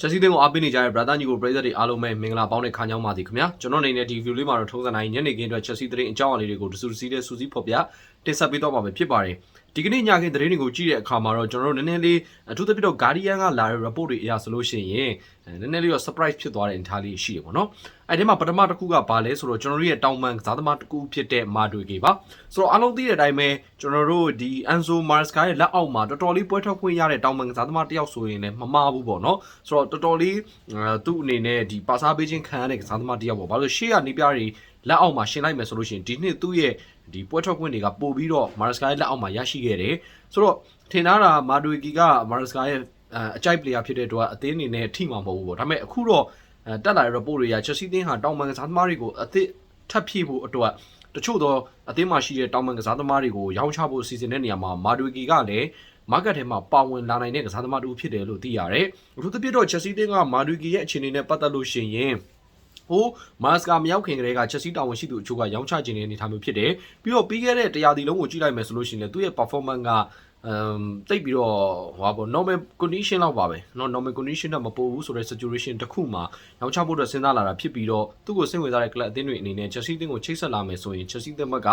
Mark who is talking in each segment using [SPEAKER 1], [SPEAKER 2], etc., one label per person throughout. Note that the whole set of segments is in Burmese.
[SPEAKER 1] ချက်စီးသင်းကိုအားပေးနေကြတဲ့ brother ညီကိုပရိသတ်တွေအားလုံးပဲမင်္ဂလာပေါင်းတဲ့ခါညောင်းပါစီခင်ဗျာကျွန်တော်အနေနဲ့ဒီ view လေးမှာတော့ထုံးစံတိုင်းညနေခင်းအတွက်ချက်စီးသတင်းအကြောင်းအရာလေးတွေကိုတစူတစီတဲ့စူးစီးဖော်ပြတင်ဆက်ပေးတော့မှာပဲဖြစ်ပါတယ်ဒီကနေ့ညခင်းသတင်းတွေကိုကြည့်တဲ့အခါမှာတော့ကျွန်တော်တို့နည်းနည်းလေးအထူးသဖြင့်တော့ Guardian ကလာတဲ့ report တွေအရဆိုလို့ရှိရင် နည်းနည်းလေးတော့ surprise ဖြစ်သွားတဲ့အနေအထားလေးရှိတယ်ပေါ့နော်အဲ့ဒီမှာပထမတစ်ခုကဘာလဲဆိုတော့ကျွန်တော်တို့ရဲ့တောင်ပန်ကစားသမားတစ်ခုဖြစ်တဲ့မာတွေကေပါဆိုတော့အားလုံးသိတဲ့အတိုင်းပဲကျွန်တော်တို့ဒီ Enzo Maresca ရဲ့လက်အောက်မှာတော်တော်လေးပွဲထွက်ခွင့်ရတဲ့တောင်ပန်ကစားသမားတစ်ယောက်ဆိုရင်လည်းမမှားဘူးပေါ့နော်ဆိုတော့တော်တော်လေးသူ့အနေနဲ့ဒီပါစားပေးခြင်းခံရတဲ့ကစားသမားတစ်ယောက်ပေါ့ဘာလို့ရှေ့ကနေပြတွေလက်အောက်မှာရှင်းလိုက်မယ်ဆိုလို့ရှိရင်ဒီနှစ်သူ့ရဲ့ဒီပွဲထွက်ခွင့်တွေကပို့ပြီးတော့ Maresca ရဲ့လက်အောက်မှာရရှိခဲ့တယ်ဆိုတော့ထင်ထားတာမာဒွေကီက Maresca ရဲ့ အကြိုက် player ဖြစ်တဲ့အတွက်အသင်းအနေနဲ့ထိမှာမဟုတ်ဘူးပေါ့ဒါပေမဲ့အခုတော့တက်လာတဲ့ report တွေက Chelsea သင်းဟာတောင်ပန်ကစားသမားတွေကိုအသစ်ထပ်ဖြည့်ဖို့အတွက်တချို့သောအသင်းမှာရှိတဲ့တောင်ပန်ကစားသမားတွေကိုရောင်းချဖို့စီစဉ်တဲ့နေရာမှာမာဒွေကီကလည်း market ထဲမှာပါဝင်လာနိုင်တဲ့ကစားသမားတူဖြစ်တယ်လို့သိရတယ်။အထူးသဖြင့်တော့ Chelsea သင်းကမာဒွေကီရဲ့အခြေအနေနဲ့ပတ်သက်လို့ရှိရင် ဟိုမာစကာမရောက်ခင်ကတည်းကချက်စီတာဝန်ရှိသူအချို့ကရောင်းချခြင်းတဲ့အနေအထားမျိုးဖြစ်တယ်ပြီးတော့ပြီးခဲ့တဲ့တရားဒီလုံးကိုကြည့်လိုက်မယ်ဆိုလို့ရှိရင်လည်းသူ့ရဲ့ performance ကအမ်တိတ်ပြီးတော့ဟောပေါ့ normal condition လောက်ပါပဲเนาะ normal condition တော့မပို့ဘူးဆိုတဲ့ situation တစ်ခုမှာရောင်းချဖို့အတွက်စဉ်းစားလာတာဖြစ်ပြီးတော့သူ့ကိုစိတ်ဝင်စားတဲ့ club အသင်းတွေအနေနဲ့ Chelsea အသင်းကိုချိတ်ဆက်လာမယ်ဆိုရင် Chelsea အသင်းဘက်က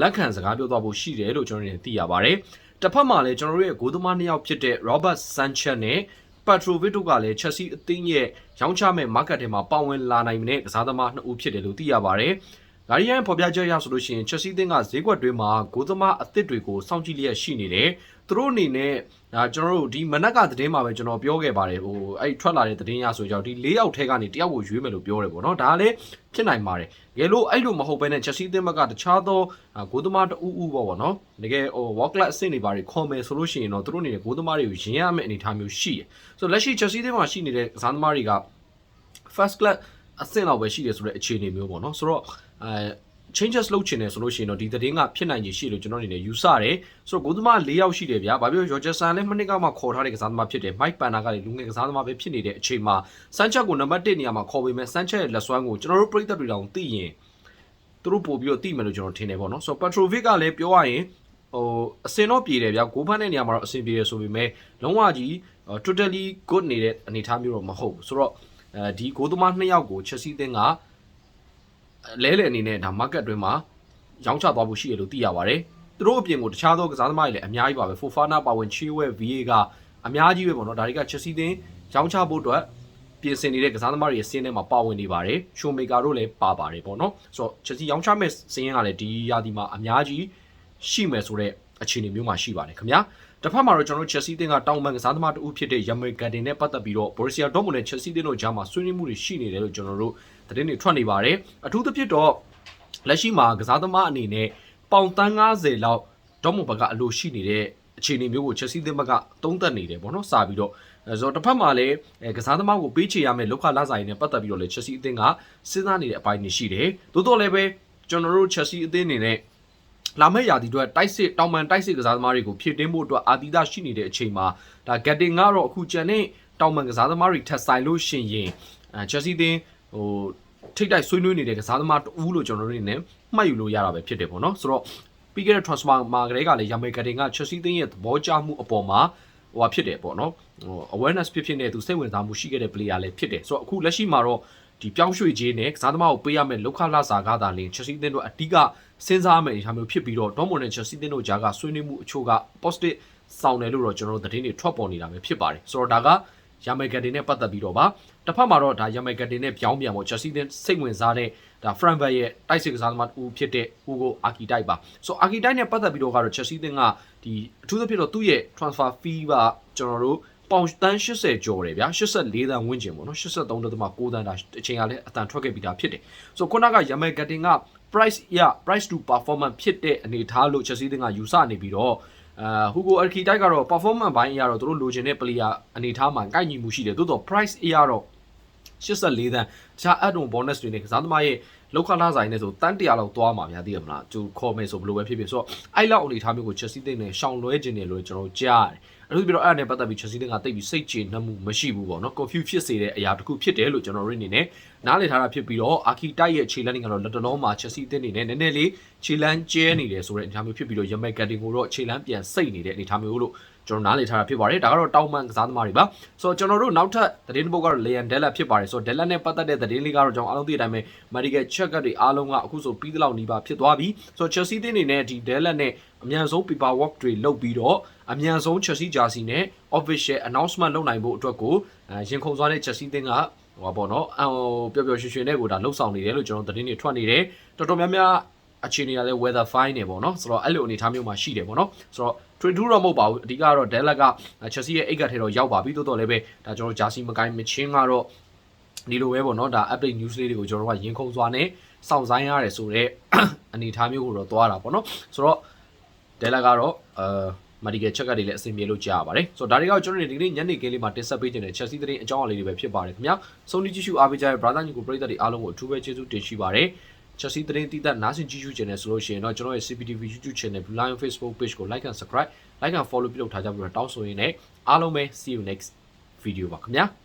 [SPEAKER 1] လက်ခံစကားပြောသွားဖို့ရှိတယ်လို့ကျွန်တော်တို့သိရပါတယ်တစ်ဖက်မှာလည်းကျွန်တော်တို့ရဲ့ဂိုးသမားနှစ်ယောက်ဖြစ်တဲ့ Robert Sanchez နဲ့ Petrovic တို့ကလည်း Chelsea အသင်းရဲ့ရောင်းချမဲ့ market ထဲမှာပါဝင်လာနိုင်တဲ့ကစားသမားနှစ်ဦးဖြစ်တယ်လို့သိရပါတယ်။ ဂါရီယန်ဖော်ပြချက်အရဆိုလို့ရှိရင် Chelsea အသင်းကဈေးကွက်တွေမှာဂိုးသမားအသစ်တွေကိုစောင့်ကြည့်လျက်ရှိနေတယ်။သူတို့အနေနဲ့ဒါကျွန်တော်တို့ဒီမနက်ကသတင်းမှာပဲကျွန်တော်ပြောခဲ့ပါတယ်ဟိုအဲ့ထွက်လာတဲ့သတင်းရဆိုကြတော့ဒီ၄ယောက်ထဲကနေတယောက်ကိုရွေးမယ်လို့ပြောတယ်ပေါ့နော်။ဒါလည်းဖြစ်နိုင်ပါတယ်။ငယ်လို့အဲ့လိုမဟုတ်ဘဲနဲ့ Chelsea အသင်းဘက်ကတခြားသောဂိုးသမားတအူးအူးပေါ့ဗောနော်။တကယ်ဟို world class အဆင့်တွေပါတွေခေါ်မယ်ဆိုလို့ရှိရင်တော့သူတို့အနေနဲ့ဂိုးသမားတွေကိုယင်ရမယ့်အနေအထားမျိုးရှိတယ်။ဆိုတော့လက်ရှိ Chelsea အသင်းမှာရှိနေတဲ့ကစားသမားတွေက first class အဆင့်လောက်ပဲရှိတယ်ဆိုတဲ့အခြေအနေမျိုးပေါ့နော်ဆိုတော့အဲ changes လုပ်ချင်တယ်ဆိုလို့ရှိရင်တော့ဒီသတင်းကဖြစ်နိုင်ခြေရှိလို့ကျွန်တော်အနေနဲ့ယူဆတယ်ဆိုတော့ဂိုးသမား၄ယောက်ရှိတယ်ဗျာဘာဖြစ်လို့ Roger San လည်းမနစ်ကမှခေါ်ထားတဲ့ကစားသမားဖြစ်တယ် Mike Panna ကလည်းလူငယ်ကစားသမားပဲဖြစ်နေတဲ့အချိန်မှာ Sanchez ကိုနံပါတ်1နေရာမှာခေါ်ပေးမယ် Sanchez ရဲ့လက်စွမ်းကိုကျွန်တော်တို့ပြည်သက်တွေတောင်သိရင်သူတို့ပို့ပြီးတော့သိမယ်လို့ကျွန်တော်ထင်တယ်ပေါ့နော်ဆိုတော့ Petrovic ကလည်းပြောရရင်ဟိုအစင်တော့ပြေတယ်ဗျာဂိုးဖမ်းတဲ့နေရာမှာတော့အစင်ပြေတယ်ဆိုပေမဲ့လုံးဝကြီး totally good နေတဲ့အနေအထားမျိုးတော့မဟုတ်ဘူးဆိုတော့ အဲဒီဂိုးသမားနှစ်ယောက်ကို Chelsea သင်းကလဲလဲအနေနဲ့ဒါ market တွင်မှာရောင်းချသွားဖို့ရှိရလို့သိရပါတယ်သူတို့အပြင်ကိုတခြားသောကစားသမားတွေလည်းအများကြီးပါပဲ Fofana ပါဝင် Chilwell VA ကအများကြီးပဲပေါ့နော်ဒါတွေက Chelsea သင်းရောင်းချဖို့အတွက်ပြင်ဆင်နေတဲ့ကစားသမားတွေရဲ့စင်းထဲမှာပါဝင်နေပါတယ်ရှိုမေကာတို့လည်းပါပါတယ်ပေါ့နော်ဆိုတော့ Chelsea ရောင်းချမဲ့စင်းရင်ကလည်းဒီရာသီမှာအများကြီးရှိမယ်ဆိုတဲ့အခြေအနေမျိုးမှာရှိပါတယ်ခင်ဗျာ တစ်ဖက်မှာတော့ကျွန်တော်တို့ Chelsea တင်းကတောင်ပန်ကစားသမားတဦးဖြစ်တဲ့ Yamil Gardin နဲ့ပတ်သက်ပြီးတော့ Borussia Dortmund နဲ့ Chelsea တင်းတို့ကြားမှာဆွေးနွေးမှုတွေရှိနေတယ်လို့ကျွန်တော်တို့သတင်းတွေထွက်နေပါတယ်အထူးသဖြင့်တော့လက်ရှိမှာကစားသမားအနေနဲ့ပေါင်တန်း90လောက် Dortmund ဘက်ကအလိုရှိနေတဲ့အခြေအနေမျိုးကို Chelsea တင်းဘက်ကသုံးသပ်နေတယ်ပေါ့နော်စာပြီးတော့အဲဆိုတော့တစ်ဖက်မှာလည်းကစားသမားကိုပေးချေရမယ်လောက်ခလာဆိုင်နဲ့ပတ်သက်ပြီးတော့လည်း Chelsea အသင်းကစဉ်းစားနေတဲ့အပိုင်းတွေရှိတယ်။သို့တော်လည်းပဲကျွန်တော်တို့ Chelsea အသင်းအနေနဲ့ လာမယ့်ရာသီအတွက်တိုက်စစ်တောင်ပန်တိုက်စစ်ကစားသမားတွေကိုဖြည့်တင်းဖို့အတွက်အာတီတာရှိနေတဲ့အချိန်မှာဒါ Getting ကတော့အခုကျန်တဲ့တောင်ပန်ကစားသမားတွေထပ်ဆိုင်လို့ရှင်ရင်အဲ Chelsea တင်းဟိုထိတ်တိုက်ဆွေးနွေးနေတဲ့ကစားသမားတူလို့ကျွန်တော်တို့နေနဲ့မှတ်ယူလို့ရတာပဲဖြစ်တယ်ပေါ့နော်ဆိုတော့ပြီးခဲ့တဲ့ transfer မှာကလေးကလည်း Yamel Getting က Chelsea တင်းရဲ့သဘောကျမှုအပေါ်မှာဟိုဟာဖြစ်တယ်ပေါ့နော်ဟို awareness ဖြစ်ဖြစ်နဲ့သူစိတ်ဝင်စားမှုရှိခဲ့တဲ့ player လည်းဖြစ်တယ်ဆိုတော့အခုလက်ရှိမှာတော့ဒီပြောင်းရွှေ့ခြင်းနဲ့ကစားသမားကိုပေးရမယ့်လောက်ခလာစာကသာလင် Chelsea အသင်းတို့အဓိက စဉ်းစားမယ့်အနေအထားမျိုးဖြစ်ပြီးတော့ Dortmund နဲ့ Chelsea အသင်းတို့ကြားကဆွေးနွေးမှုအချို့က positive ဆောင်တယ်လို့တော့ကျွန်တော်တို့သတင်းတွေထွက်ပေါ်နေတာပဲဖြစ်ပါတယ်ဆိုတော့ဒါကယာမယ်ဂတ်တင်နဲ့ပတ်သက်ပြီးတော့ပါတစ်ဖက်မှာတော့ဒါယာမယ်ဂတ်တင်နဲ့ပြောင်းပြန်ပေါ့ Chelsea တင်စိတ်ဝင်စားတဲ့ဒါ Frankfurt ရဲ့တိုက်စစ်ကစားသမားတူဖြစ်တဲ့ Hugo Archetype ပါဆို Archetype နဲ့ပတ်သက်ပြီးတော့ကတော့ Chelsea တင်ကဒီအထူးသဖြင့်တော့သူ့ရဲ့ transfer fee ကကျွန်တော်တို့ပေါင်တန်း80ကျော်တယ်ဗျာ84တန်းဝန်းကျင်ပေါ့နော်83.9တန်းဒါအချိန်ကလည်းအတန်ထွက်ခဲ့ပြီးသားဖြစ်တယ်ဆိုခုနကယာမယ်ဂတ်တင်က price ရ price to performance ဖြစ်တဲ့အနေထားလို့ Chelsea တင်ကယူဆနေပြီးတော့အာဟူဂိုအာခီတိုက်ကတော့ performance ဘိုင်းအရတော့သူတို့လိုချင်တဲ့ player အနေထားမှာကိုက်ညီမှုရှိတယ်သို့တော့ price အရတော့84တန်းတခြား add on bonus တွေနဲ့ကစားသမားရဲ့လောက်ခလာဆိုင်နဲ့ဆိုတန်း100လောက်သွားမှာဗျာသိရမလားသူခေါ်မယ်ဆိုဘယ်လိုပဲဖြစ်ဖြစ်ဆိုတော့အဲ့လောက်အနေထားမျိုးကို Chelsea တင်နဲ့ရှောင်လွဲခြင်းတယ်လို့ကျွန်တော်ကြားရတယ် အဲ့လိုပြီးတော့အဲ့ဒါနဲ့ပတ်သက်ပြီး Chelsea တင်ကတိတ်ပြီးစိတ်ကျေနပ်မှုမရှိဘူးပေါ့နော် confuse ဖြစ်စေတဲ့အရာတစ်ခုဖြစ်တယ်လို့ကျွန်တော်တို့အနေနဲ့နားလည်ထားတာဖြစ်ပြီးတော့အာခီတိုက်ရဲ့ခြေလန်းတွေကတော့လက်တလုံးမှာ Chelsea တင်နေနဲ့နည်းနည်းလေးခြေလန်းကျဲနေတယ်ဆိုတဲ့အနေအထားမျိုးဖြစ်ပြီးတော့ Yamal Gatin ကိုတော့ခြေလန်းပြန်စိတ်နေတဲ့အနေအထားမျိုးလို့ ကျွန်ကျွန်တော်နားလည်ထားတာဖြစ်ပါတယ်ဒါကတော့တောင်းပန်ကစားသမားတွေပါဆိုတော့ကျွန်တော်တို့နောက်ထပ်သတင်းတစ်ပုဒ်ကတော့ Leon Della ဖြစ်ပါတယ်ဆိုတော့ Della နဲ့ပတ်သက်တဲ့သတင်းလေးကတော့ကျွန်တော်အားလုံးသိတဲ့အတိုင်းပဲ medical check up တွေအားလုံးကအခုဆိုပြီးသလောက်နီးပါးဖြစ်သွားပြီဆိုတော့ Chelsea တင်းနေနဲ့ဒီ Della နဲ့အမြန်ဆုံး paper work တွေလုပ်ပြီးတော့အမြန်ဆုံး Chelsea jersey နဲ့ official announcement လုပ်နိုင်ဖို့အတွက်ကိုအဲရင်ခုန်သွားတဲ့ Chelsea တင်းကဟိုပါပေါ့နော်အဟိုပျော်ပျော်ရွှင်ရွှင်နဲ့ကိုဒါလှုပ်ဆောင်နေတယ်လို့ကျွန်တော်သတင်းတွေထွက်နေတယ်တော်တော်များများအခြေအနေကလည်း weather fine နေပေါ့နော်ဆိုတော့အဲ့လိုအနေအထားမျိုးမှာရှိတယ်ပေါ့နော်ဆိုတော့ trade to တော့မဟုတ်ပါဘူးအဓိကတော့ Della က Chelsea ရဲ့အိတ်ကထဲတော့ရောက်ပါပြီတိုးတော့လည်းပဲဒါကျွန်တော် jersey မကိုင်းမချင်းကတော့ဒီလိုပဲပေါ့နော်ဒါ update news လေးတွေကိုကျွန်တော်တို့ကရင်ခုန်စွာနဲ့စောင့်ဆိုင်ရတယ်ဆိုတော့အနေအထားမျိုးကိုတော့သွားတာပေါ့နော်ဆိုတော့ Della ကတော့အာ medical check up တွေလည်းအဆင်ပြေလို့ကြားရပါတယ်ဆိုတော့ဒါတွေကတော့ကျွန်တော်တို့ဒီကနေ့ညနေခင်းလေးမှာတင်ဆက်ပေးခြင်းတဲ့ Chelsea သတင်းအကြောင်းအရာလေးတွေပဲဖြစ်ပါတယ်ခင်ဗျာစုံဒီကြည့်ရှုအားပေးကြတဲ့ brother ညီကိုပရိသတ်တွေအားလုံးကိုအထူးပဲကျေးဇူးတင်ရှိပါတယ် Chelsea သတင်းတည်တဲ့နားဆင်ကြည့်ရှုခြင်းနဲ့ဆိုလို့ရှိရင်တော့ကျွန်တော်ရဲ့ CPTV YouTube channel Blue Lion Facebook page ကို like and subscribe like and follow ပြုလုပ်ထားကြပြီးတော့တောင်းဆိုရင်းနဲ့အားလုံးပဲ see you next video ပါခင်ဗျာ